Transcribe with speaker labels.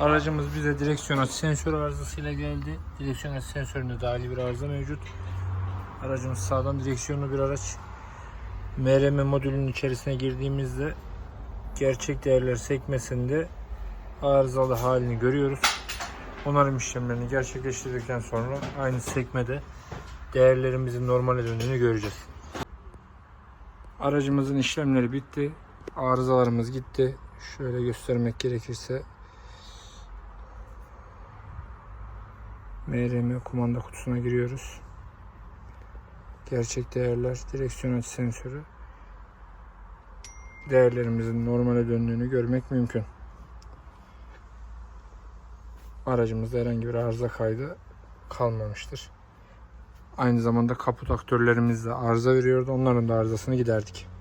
Speaker 1: Aracımız bize direksiyon açı sensör arızasıyla geldi. Direksiyon açı sensöründe dahili bir arıza mevcut. Aracımız sağdan direksiyonlu bir araç. MRM modülünün içerisine girdiğimizde gerçek değerler sekmesinde arızalı halini görüyoruz. Onarım işlemlerini gerçekleştirdikten sonra aynı sekmede değerlerimizin normale döndüğünü göreceğiz. Aracımızın işlemleri bitti. Arızalarımız gitti. Şöyle göstermek gerekirse MRM kumanda kutusuna giriyoruz. Gerçek değerler, direksiyon açı sensörü. Değerlerimizin normale döndüğünü görmek mümkün. Aracımızda herhangi bir arıza kaydı kalmamıştır. Aynı zamanda kaput aktörlerimiz de arıza veriyordu. Onların da arızasını giderdik.